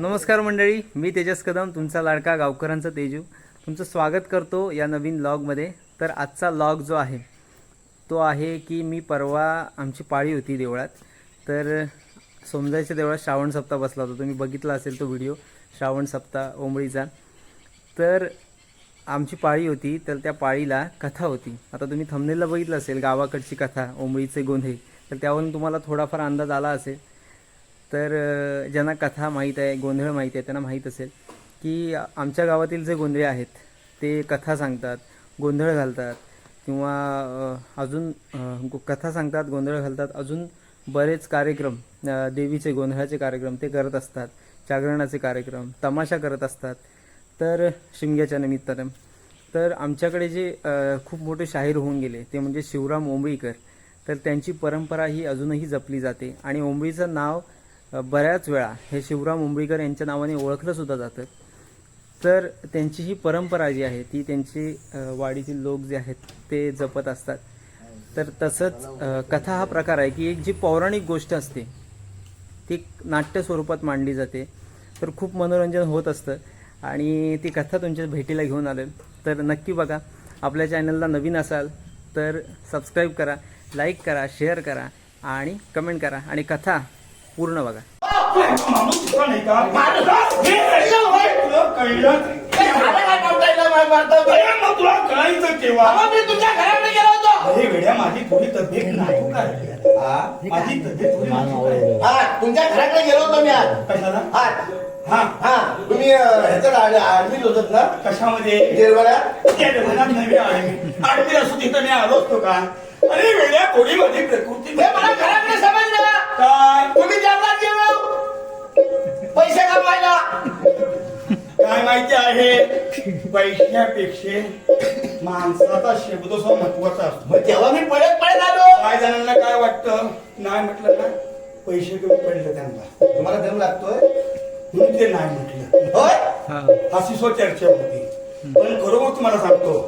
नमस्कार मंडळी मी तेजस कदम तुमचा लाडका गावकरांचा तेजू. तुमचं स्वागत करतो या नवीन लॉगमध्ये. तर आजचा लॉग जो आहे तो आहे की मी परवा आमची पाळी होती देवळात. तर सोमजाईच्या देवळात श्रावण सप्ताह बसला होता. तुम्ही बघितला असेल तो व्हिडिओ श्रावण सप्ताह ओंबळीचा. तर आमची पाळी होती तर त्या पाळीला कथा होती. आता तुम्ही थंबनेलला बघितलं असेल गावाकडची कथा ओंबळीचे गोंधे. तर त्यावरून तुम्हाला थोडाफार अंदाज आला असेल. तर ज्यांना कथा माहीत आहे गोंधळ माहीत आहे त्यांना माहीत असेल की आमच्या गावातील जे गोंधळे आहेत ते कथा सांगतात गोंधळ घालतात किंवा अजून कथा सांगतात गोंधळ घालतात अजून बरेच कार्यक्रम देवीचे गोंधळाचे कार्यक्रम ते करत असतात जागरणाचे कार्यक्रम तमाशा करत असतात. तर शिमग्याच्या निमित्तानं. तर आमच्याकडे जे खूप मोठे शाहीर होऊन गेले ते म्हणजे शिवराम ओंबळीकर. तर त्यांची परंपरा ही अजूनही जपली जाते आणि ओंबळीचं नाव बऱ्याच वेळा हे शिवराम उंबळीकर यांच्या नावाने ओळखलं सुद्धा जातं. तर त्यांची ही परंपरा जी आहे ती त्यांची वाडीतील लोक जे आहेत ते जपत असतात. तर तसंच कथा हा प्रकार आहे की एक जी पौराणिक गोष्ट असते ती नाट्य स्वरूपात मांडली जाते. तर खूप मनोरंजन होत असतं. आणि ती कथा तुमच्या भेटीला घेऊन आले तर नक्की बघा आपल्या चॅनलला नवीन असाल तर सबस्क्राईब करा लाईक करा शेअर करा आणि कमेंट करा. आणि कथा पूर्ण बघा. केव्हा माझी थोडी तब्येत नाजूक आहे माझी तब्येत थोडी नाजूक आहे तुमच्या घराकडे गेलो होतो मी आज कशाला हा हा तुम्ही अं, ह्याच्यात ऍडमिट होतात ना कशामध्ये देरवड्यात त्या जगण्यात नवी असू तिथं मी आलो असतो का अरे वेड्या कोणी माझी प्रकृती हे मला घराकडे समजलं. काय? तुम्ही जेवणात गेलो पैसे कमवायला? काय माहिती आहे? पैशापेक्षा माणसाचा शब्द so महत्त्वाचा असतो. मग तेव्हा मी पळत पळत आलो. काय जणांना काय वाटतं? नाही म्हटलं ना पैसे कमी पडले त्यांना. तुम्हाला दम लागतोय? म्हणून ते नाही म्हटलं. होय? अशी सो चर्चा होती पण खरोखर तुम्हाला सांगतो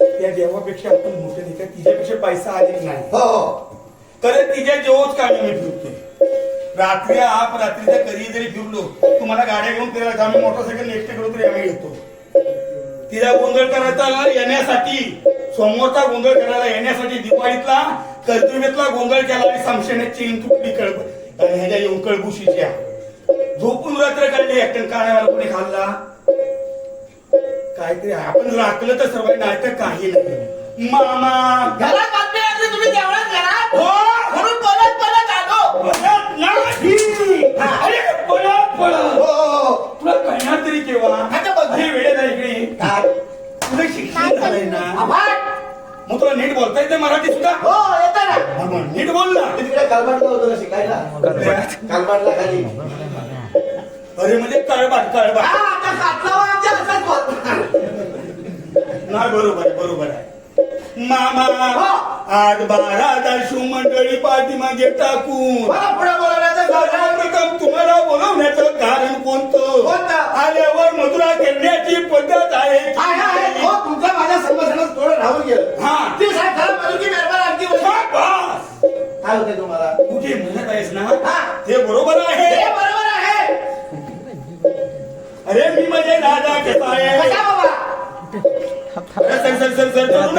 त्या देवापेक्षा आपण मोठे नाही. का तिच्यापेक्षा पैसा अधिक नाही. हो हो. तर तिच्या जेवच कामी मी फिरतोय रात्री आप रात्रीच्या कधी जरी फिरलो तुम्हाला गाड्या घेऊन फिरायला आम्ही मोटरसायकल नेक्स्ट करू तरी आम्ही येतो. तिला गोंधळ करायचा येण्यासाठी समोरचा गोंधळ करायला येण्यासाठी दिवाळीतला कर्तव्यातला गोंधळ केला आणि समशेने चेन तुटली कळब ह्याच्या येऊन कळबुशीच्या झोपून रात्र काढली एकटन काढायला कोणी खाल्ला? काहीतरी आपण राखलं तर सर्व नाही तर काही नाही. मामा! घरात बातमी लागली तुम्ही देवळात घरात हो म्हणून पळत पळत आलो पळत नाही अरे पळत हो पळत हो, हो तुला केव्हा आता बघ. वेळेत आहे इकडे काय? तुझं शिक्षण झालंय ना आभार. मग तुला नीट बोलता येते मराठी सुद्धा हो येतं ना हा मग नीट बोल ना मी तिकडे कालबाटला होतो ना शिकायला कालबाटला खाली अरे म्हणजे कळबाट हा आता आमच्या. नाही बरोबर आहे बरोबर आहे मामा हो. आज बारा दर्शू मंडळी पाठीमागे टाकून मला पुढे बोलवण्याचं कारण सर्वप्रथम तुम्हाला बोलवण्याचं कारण कोणतं? आल्यावर मधुरा करण्याची पद्धत आहे. हो, तुमचं माझ्या संभाषणात थोडं राहून गेलं हा. ती. काय होते तुम्हाला कुठे म्हणत आहेस ना हा. ते बरोबर हे आहे बरोबर आहे अरे मी म्हणजे दादा कसा आहे सर सर सर सर तरुण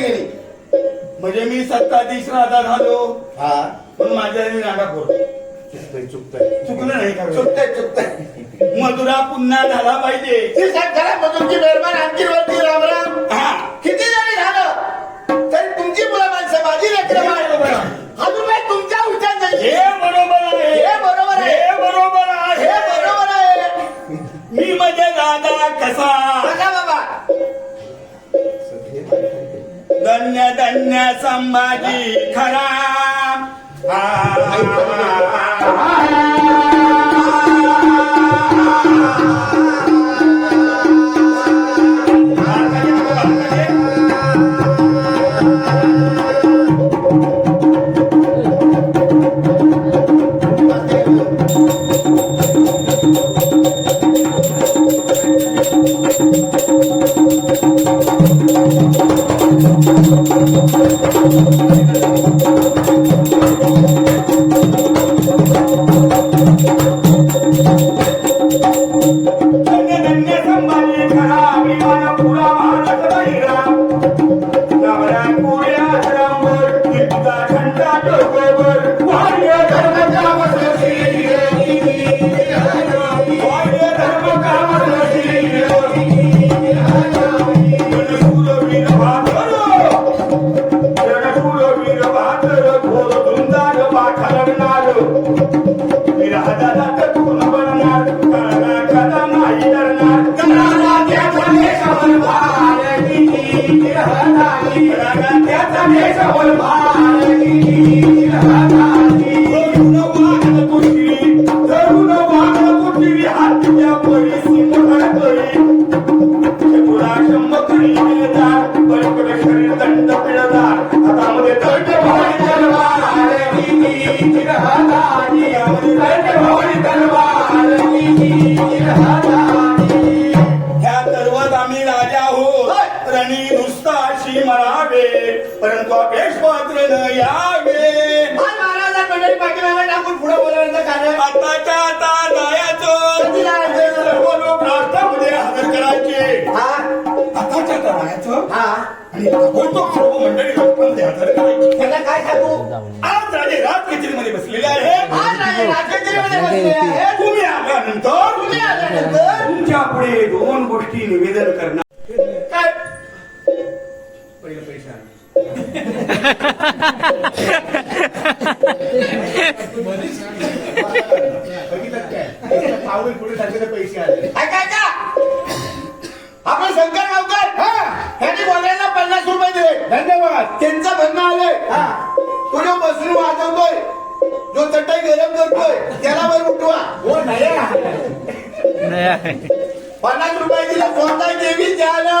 गेली. म्हणजे मी सत्ताधीश राजा झालो. हा. पण माझ्या चुकतंय चुकतंय. चुकलं नाही का चुकतंय चुकतंय. मधुरा पुन्हा झाला पाहिजे. ती साहेब खराब मधुर की मेहरबान राम राम हा. किती जणी झालं तरी तुमची मुलं माणसं माझी लेकरं बाळ. बरोबर आहे. अजून काय तुमच्या उठ्यान जगली हे बरोबर आहे. हे बरोबर आहे. हे बरोबर आहे. हे बरोबर आहे. मी म्हणजे दादा कसा? धन्य धन्य संभाजी खरा आ அந்த आणि ताबडतोब सर्व मंडळी त्यांना काय? सांगू? आज राजे राज कचेरीमध्ये बसलेले आहे. आज राजे राजकचेरीमध्ये बसलेले आहेत. तुम्ही आल्यानंतर तुम्ही आल्यानंतर तुमच्यापुढे दोन गोष्टी निवेदन करणार. काय? पहिलं पैसा पुढे पैसे आले तो जो बसून वाजवतोय. जो चटई गरम करतोय त्याला वर उठवा. हो नाही पन्नास रुपये दिले स्वतः देवी द्यायला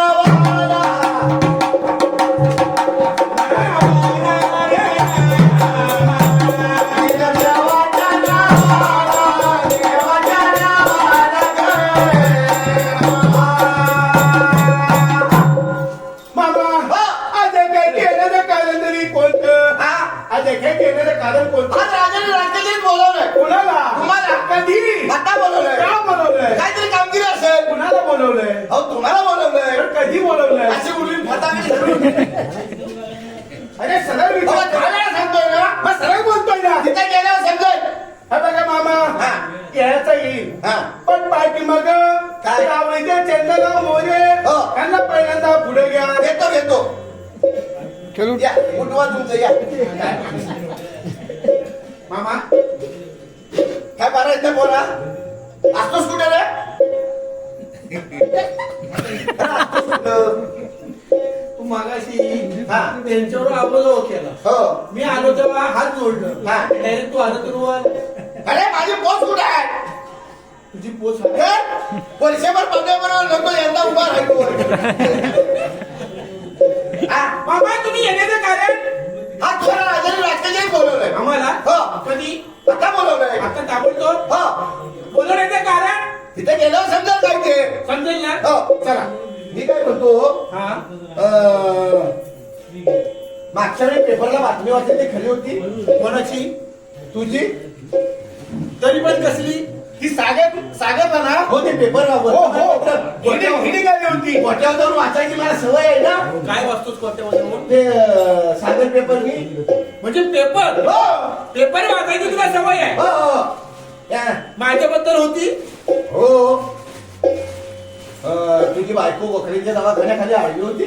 अहो तुम्हाला बोलवलंय. कधी बोलवलंय? अशी मुली फटाकडे अरे सरळ अहो, सांगतोय ना. मग सरळ बोलतोय ना. तिथे गेल्यावर समजेल हा बघा मामा. हा. यायचा येईल. हा. पण पाठी मग काय? आवडीचे चंद्रगाव मोरे. हो. त्यांना पहिल्यांदा पुढे घ्या. घेतो घेतो या उठवा तुमचं या. त्यांच्यावर आबोजाव केला. हो. मी आलो तेव्हा हात जोडलं. हा. डायरेक्ट तू आलं तर वर अरे माझी पोच कुठे आहे? तुझी पोच आहे. तर वर्षभर पगार नको यंदा उभा राहिलो हा मामा तुम्ही येण्याचं कारण? हा तुम्हाला राजाने राजकारण बोलवलंय. आम्हाला? हो. कधी? आता बोलवलंय. आता ताबडतोब? हो. बोलवण्याचं कारण? तिथे गेल्यावर समजेल काय ते समजेल? ना हो चला. मी काय म्हणतो हा. अं, मागच्या वेळी पेपरला बातमी वाचली ती खरी होती. कोणाची? तुझी? तरी पण कसली? ती सागर सागर ना हो ते पेपर हो हो. हिडी होती. गोट्यावर जाऊन वाचायची मला सवय आहे ना. काय वाचतोस म्हणून? ते सागर पेपर मी. म्हणजे पेपर? हो. पेपर वाचायची तुला सवय आहे. हो हो. माझ्याबद्दल होती? हो. तुझी बायको गोखलेच्या दवाखान्याखाली आडवी होती.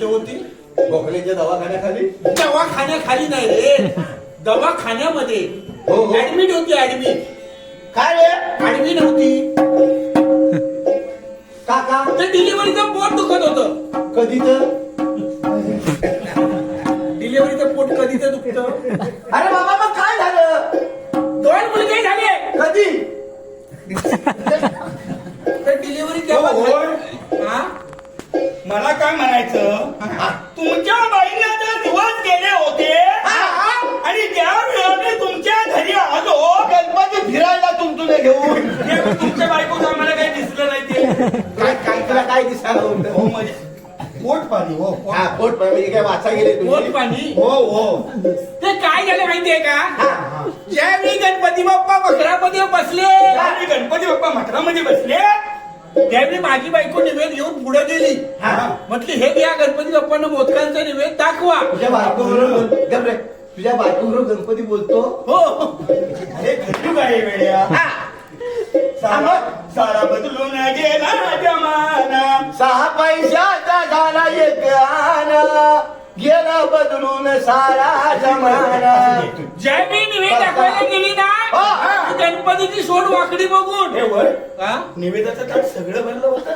कुठे होती? गोखलेच्या दवाखान्याखाली? दवाखान्याखाली नाही रे. दवाखान्यामध्ये. हो, हो. ऍडमिट होती ऍडमिट काय रे? आडवी नव्हती काका? ते डिलिव्हरीचं पोट दुखत होतं. कधीच? डिलिव्हरीचं पोट कधीच दुखतं? अरे बाबा मग काय झालं? दोन मुलगे झाले. कधी? तर डिलिव्हरी केव्हा हो, झाली? हा? मला काय म्हणायचं? तुमच्या बाईला जर दिवस गेले होते. आणि त्या वेळेने तुमच्या घरी आलो. गणपती फिरायला तुमचं घेऊन. तुमच्या बायकोचं आम्हाला काही दिसलं नाही ते. काय काय तुला काय दिसायला होतं? हो म्हणजे पोट पाणी हो. हा पोट म्हणजे काय वाचा गेले पोट पाणी हो हो. ते काय झालं माहितीये का? ज्यावेळी गणपती बाप्पा मकरामध्ये बसले गणपती बाप्पा मठामध्ये बसले त्यावेळी माझी बायको निवेद घेऊन पुढे गेली. हा. म्हटली हे घ्या गणपती बाप्पांना मोदकांचा निवेद दाखवा. तुझ्या बायको बरोबर गप रे. तुझ्या बायको बरोबर गणपती बोलतो? हो. अरे घडू काय वेळ्या. सारा सारा बदलून गेला जमाना. सहा पैशाचा झाला एक आना. गेला बदलून सारा जमाना. ज्यावेळी निवेद दाखवायला गेली ना हा. गणपतीची सोड वाकडी बघून. हे हा? निवेदाचं ताट सगळं भरलं होतं?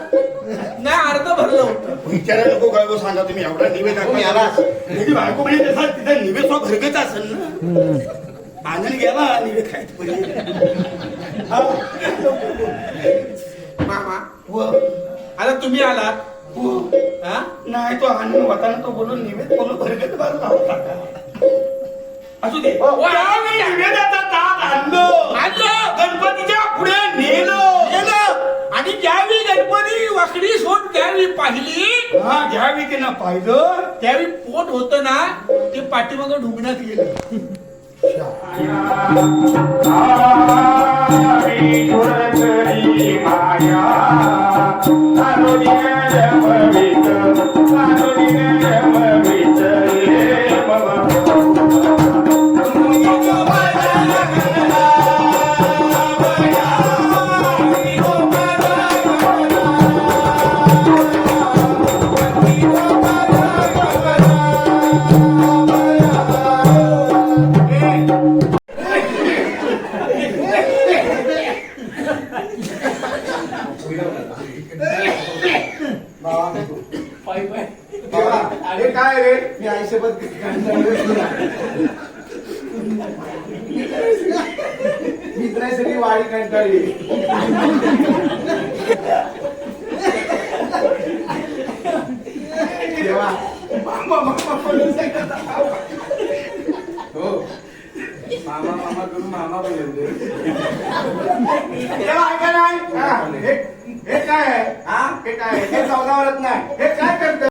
नाही अर्ध भरलं होतं. विचारा नको काय गो सांगा तुम्ही एवढा निवेद आलात. त्याची बायको म्हणजे तसा तिचा निवेद तो भरगत असेल ना. आनंद गेला निवेद खायचं पहिले. हा. मामा. व- आता तुम्ही आलात? व- हा? नाही तो आनंद होताना तो बोलून निवेद बोलून भरगत भरला होता. का असू दे. वा. त्यावेळी निवेदाचा ताट आणलं आणलं. गणपतीच्या पुढे नेलं आणि ज्यावेळी गणपती वाकडी सोड त्यावेळी पाहिली हा ज्यावेळी तिनं पाहिलं त्यावेळी पोट होत ना ते पाठीमागं ढुंगणात गेलं अरे मित्रासाठी वाडी कंटाळी मामा मामा बोलून हो. मामा मामा करून मामा बोलले. तेव्हा ऐका नाही. हे हे काय आहे? हा? हे काय हे चौदा वरत नाही. हे काय